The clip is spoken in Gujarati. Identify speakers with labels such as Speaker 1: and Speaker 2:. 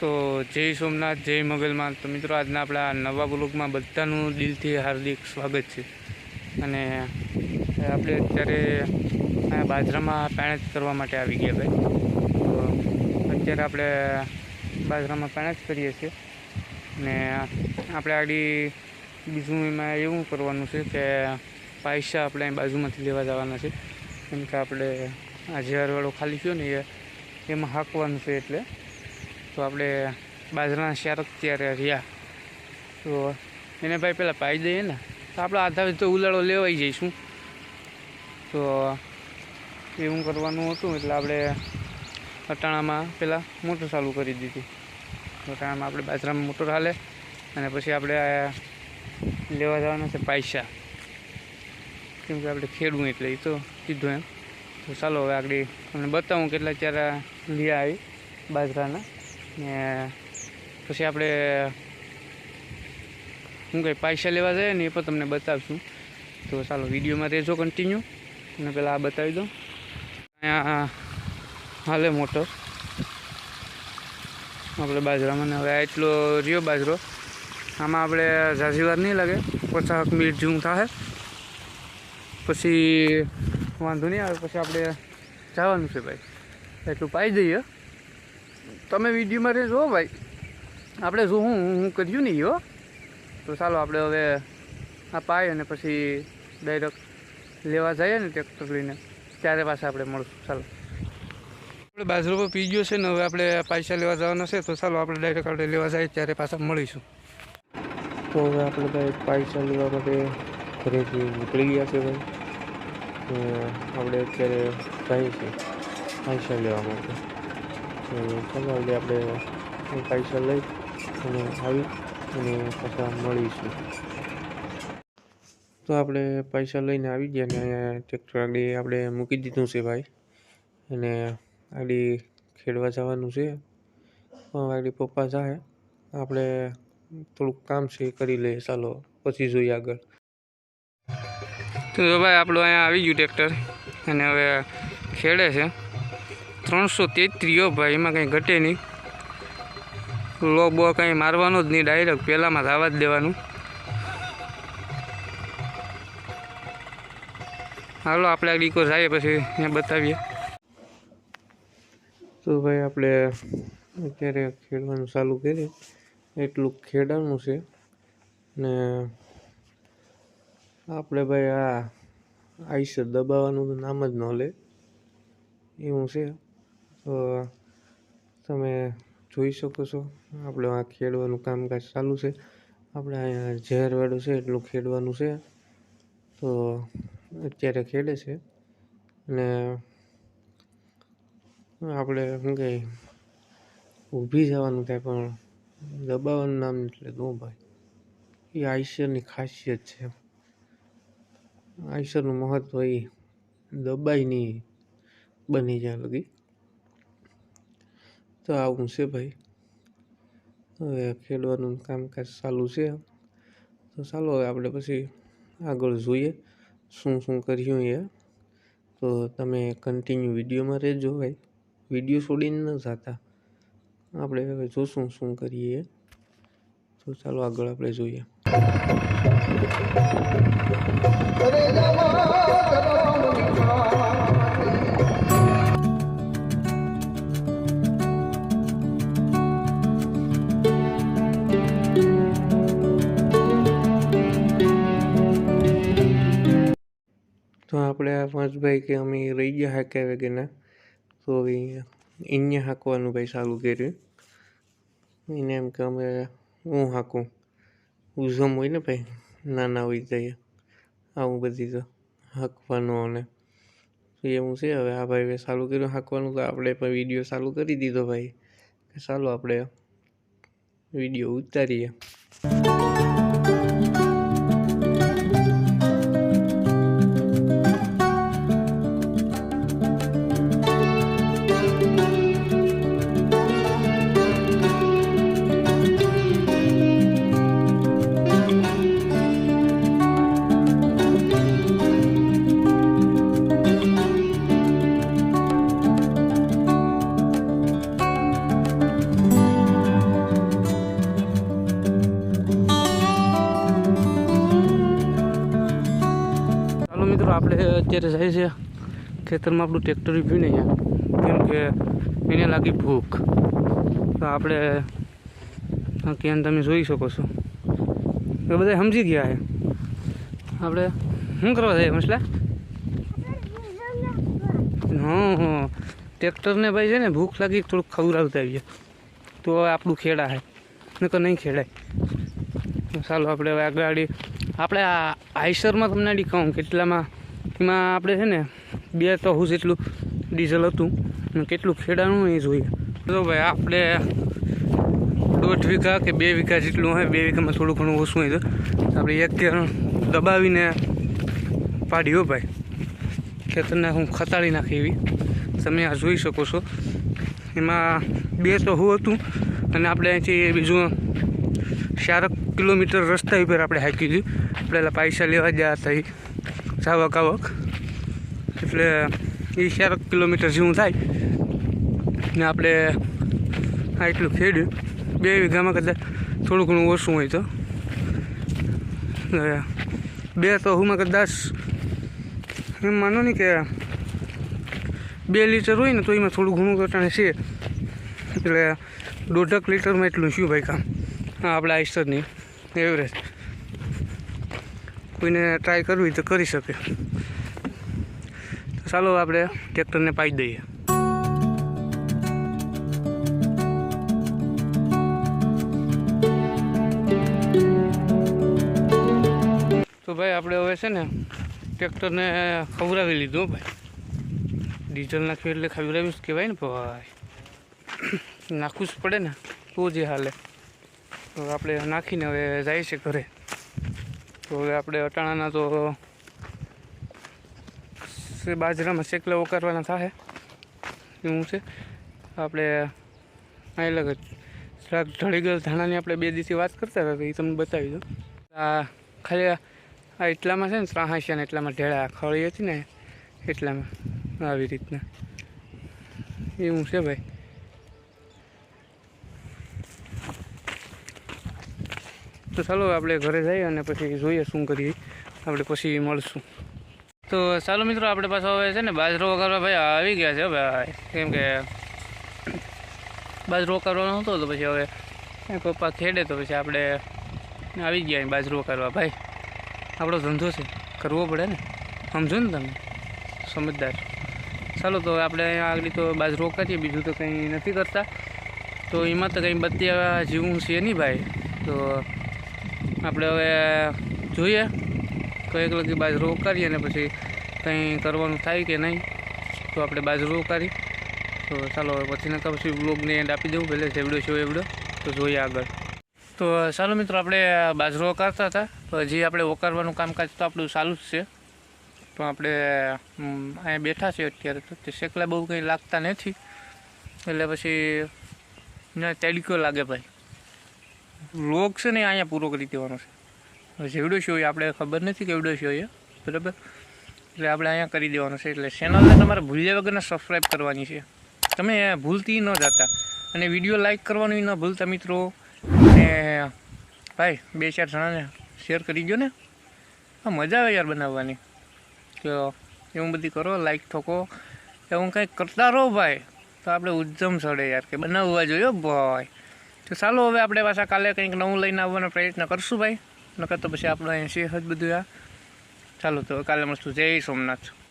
Speaker 1: તો જય સોમનાથ, જય મોગલમાં તો મિત્રો, આજના આપણા નવા બ્લોગમાં બધાનું દિલથી હાર્દિક સ્વાગત છે. અને આપણે અત્યારે બાજરામાં પેણેજ કરવા માટે આવી ગયા ભાઈ. તો અત્યારે આપણે બાજરામાં પેણેજ કરીએ છીએ. અને આપણે આગળ બીજું એમાં એવું કરવાનું છે કે પૈસા આપણે બાજુમાંથી લેવા જવાના છે. કેમ કે આપણે આ ઝેરવાળો ખાલી થયો ને એ, એમાં હાંકવાનું છે એટલે. તો આપણે બાજરાના શારક ત્યારે રહ્યા. તો એને ભાઈ પહેલાં પાઈ દઈએ ને, તો આપણે આધા તો ઉલાળો લેવાઈ જઈશું. તો એવું કરવાનું હતું એટલે આપણે અટાણામાં પહેલાં મોટર ચાલુ કરી દીધી. અટાણામાં આપણે બાજરામાં મોટર હાલે અને પછી આપણે લેવા જવાના છે પૈસા કેમ કે આપણે ખેડવું એટલે એ તો કીધું એમ. તો ચાલો હવે આગળ તમને બતાવું કેટલા ચારા લીયા આવી બાજરાના. ને પછી આપણે શું કંઈ પૈસા લેવા જાય ને એ પણ તમને બતાવશું. તો ચાલો, વિડીયોમાં રહેજો કન્ટિન્યુ અને પહેલાં આ બતાવી દઉં. હાલે મોટર. આપણે બાજરામાં હવે આ એટલો રહ્યો બાજરો. આમાં આપણે ઝાઝીવાર નહીં લાગે. પચાસ મિનિટ જેવું થાય પછી વાંધો નહીં આવે. પછી આપણે જવાનું છે ભાઈ. એટલું પાઈ દઈએ. તમે વિડીયોમાં રહેજો ભાઈ. આપણે જો હું હું કર્યું નહીં હો. તો ચાલો આપણે હવે આ પાય અને પછી ડાયરેક્ટ લેવા જઈએ ને ટ્રેક્ટર લઈને. ત્યારે પાછા આપણે મળશું. ચાલો. આપણે બાજરો પર પી ગયો છે ને, હવે આપણે પૈસા લેવા જવાના છે. તો ચાલો આપણે ડાયરેક્ટ આપણે લેવા જઈએ, ત્યારે પાછા મળીશું. તો હવે આપણે ભાઈ પૈસા લેવા માટે ઘરેથી નીકળી ગયા છે ભાઈ. આપણે અત્યારે જઈએ છીએ પૈસા લેવા માટે. ચાલો એટલે આપણે પૈસા લઈ અને આવી અને પાછા મળીશું. તો આપણે પૈસા લઈને આવી ગયા અને ટ્રેક્ટર આગળ આપણે મૂકી દીધું છે ભાઈ. અને આગળ ખેડવા જવાનું છે. આગળ પપ્પા જાય. આપણે થોડુંક કામ છે કરી લઈએ. ચાલો, પછી જોઈએ આગળ. તો ભાઈ, આપણું અહીંયા આવી ગયું ટ્રેક્ટર. અને હવે ખેડે છે. ત્રણસો તેત્રીઓ ભાઈ, એમાં કંઈ ઘટે નહીં. લો બો કંઈ મારવાનો જ નહીં ડાયરેક્ટ પહેલાંમાં થવા જ દેવાનું. હાલો, આપણે આ ડીકો જઈએ પછી અહીંયા બતાવીએ. તો ભાઈ, આપણે અત્યારે ખેડવાનું ચાલુ કરીએ એટલું ખેડવાનું છે. ને આપણે ભાઈ, આ આઈસર દબાવવાનું નામ જ ન લે. એવું છે. તમે જોઈ શકો છો. આપણે આ ખેડવાનું કામકાજ ચાલુ છે. આપણે અહીંયા ઝેરવાળું છે, એટલું ખેડવાનું છે. તો અત્યારે ખેડે છે. અને આપણે શું કહે ઊભી જવાનું થાય, પણ દબાવવાનું નામ એટલે નો ભાઈ એ આઈસરની ખાસિયત છે. આઈસરનું મહત્ત્વ એ દબાઈ નહીં બની જાય લગી તો આવું છે ભાઈ. હવે ખેડવાનું કામકાજ ચાલુ છે. તો ચાલો હવે આપણે પછી આગળ જોઈએ શું શું કર્યું એ. તો તમે કન્ટિન્યુ વિડીયોમાં રહેજો ભાઈ. વીડિયો છોડીને ન જતા. આપણે હવે જોશું શું કરીએ. તો ચાલો આગળ આપણે જોઈએ. તો આપણે આ પાંચભાઈ કે અમે રહી ગયા હાંકાવે કે ના તો એને હાંકવાનું ભાઈ સારું કર્યું. એને એમ કે અમે હું હાંકું? ઉઝમ હોય ને ભાઈ, નાના હોય જાય આવું બધી તો હાંકવાનું અને તો એવું છે. હવે આ ભાઈ ચાલુ કર્યું હાંકવાનું, તો આપણે પણ વીડિયો ચાલુ કરી દીધો ભાઈ. ચાલો આપણે વીડિયો ઉતારીએ. અત્યારે જાય છે. ખેતરમાં આપણું ટ્રેક્ટર ઊભ્યું નહીં કેમ કે એને લાગી ભૂખ. તો આપણે આ કેન તમે જોઈ શકો છો. એ બધા સમજી ગયા છે. આપણે શું કરવા જાય મસલા? હા ટ્રેક્ટરને ભાઈ છે ને ભૂખ લાગી થોડુંક ખવડાવતા આવીએ. તો આપણું ખેડા છે. નકર નહીં ખેડાય. ચાલો આપણે હવે આ આપણે આ આઈસરમાં તમને કહું, કેટલામાં એમાં આપણે છે ને, બે તો હું જેટલું ડીઝલ હતું કેટલું ખેડાણું એ જોઈએ તો ભાઈ આપણે દોઢ વીઘા કે બે વીઘા જેટલું હોય, બે વીઘામાં થોડું ઘણું ઓછું હોય તો આપણે એક દબાવીને પાડ્યો ભાઈ. ખેતરને હું ખતાડી નાખી એવી. તમે આ જોઈ શકો છો. એમાં બે તો હું હતું અને આપણે અહીંથી બીજું ચારક કિલોમીટર રસ્તા ઉપર આપણે હાકી દીધું. આપણે પૈસા લેવા ગયા હતા એ જાવક આવક એટલે એ ચારક કિલોમીટર જેવું થાય. ને આપણે આ એટલું ખેડ્યું. બે વીઘામાં કદાચ થોડું ઘણું ઓછું હોય તો. બે તો હુંમાં કદાચ એમ માનો ને કે બે લીટર હોય ને તો એમાં થોડું ઘણું ઘટાણે છે. એટલે દોઢક લીટરમાં એટલું શું ભાઈ કામ. આપણા આઈસ્ટરની એવરેજ કોઈને ટ્રાય કરવી તો કરી શકે. તો ચાલો આપણે ટ્રેક્ટરને પાઈ દઈએ. તો ભાઈ, આપણે હવે છે ને ટ્રેક્ટરને ખવડાવી લીધું ભાઈ. ડીઝલ નાખ્યું એટલે ખવડાવ્યું જ કહેવાય ને ભાઈ. નાખવું જ પડે ને, તો જે હાલે. તો આપણે નાખીને હવે જાય છે ઘરે. તો હવે આપણે અટાણાના તો બાજરામાં શેકલા ઉકારવાના થાય એવું છે. આપણે અહીં લગ શાક ઢળી ગયેલ ધાણાની આપણે બે દિવસથી વાત કરતા હતા એ તમને બતાવી દઉં. આ ખાલી આ એટલામાં છે ને ત્રાહાસ્યા ને એટલામાં ઢેળા ખળી હતી ને એટલામાં. આવી રીતના. એવું છે ભાઈ. તો ચાલો આપણે ઘરે જઈએ અને પછી જોઈએ શું કરીએ. આપણે પછી મળશું. તો ચાલો મિત્રો, આપણે પાછો હવે છે ને બાજરો વગાડવા ભાઈ આવી ગયા છે ભાઈ. કેમ કે બાજરો કરવાનો હતો તો પછી હવે પપ્પા ખેડે તો પછી આપણે આવી ગયા બાજરો કરવા ભાઈ. આપણો ધંધો છે, કરવો પડે ને. સમજો ને તમે? સમજદાર. ચાલો તો આપણે આગળ તો બાજરો કરીએ બીજું તો કંઈ નથી કરતા. તો એમાં તો કંઈ બત્તી જીવું છે નહીં ભાઈ. તો આપણે હવે જોઈએ કંઈક લગી બાજરો ઉકારીએ અને પછી કંઈ કરવાનું થાય કે નહીં, તો આપણે બાજરો ઉકારી. તો ચાલો હવે પછીના તો પછી બ્લોગને એન્ડ આપી દઉં પહેલે જેવડો છે એવડો તો જોઈએ આગળ. તો ચાલો મિત્રો, આપણે બાજરો ઉકારતા હતા. તો હજી આપણે ઉકારવાનું કામકાજ તો આપણું ચાલુ જ છે. તો આપણે અહીંયા બેઠા છીએ અત્યારે તો. તે શેકલા બહુ કંઈ લાગતા નથી. એટલે પછી, ના, તેડકો લાગે ભાઈ. લોક છે ને અહીંયા પૂરો કરી દેવાનો છે. જેવડો શો આપણે ખબર નથી કેવડો શો એ, બરાબર? એટલે આપણે અહીંયા કરી દેવાનો છે. એટલે ચેનલને તમારે ભૂલ્યા વગરના સબસ્ક્રાઈબ કરવાની છે. તમે ભૂલતી ન જતા. અને વીડિયો લાઇક કરવાનું ન ભૂલતા મિત્રો. અને ભાઈ, બે ચાર જણાને શેર કરી દો ને. હા મજા આવે યાર બનાવવાની. તો એવું બધી કરો લાઈક ઠોકો. એવું કંઈક કરતા રહો ભાઈ. તો આપણે ઉદ્યમ સડે યાર, કે બનાવવા જોઈએ ભાઈ. તો ચાલો હવે આપણે પાછા કાલે કંઈક નવું લઈને આવવાનો પ્રયત્ન કરશું ભાઈ. નકર તો પછી આપણે અહીં છે જ બધું આ. ચાલો તો કાલે મળશું. જય સોમનાથ.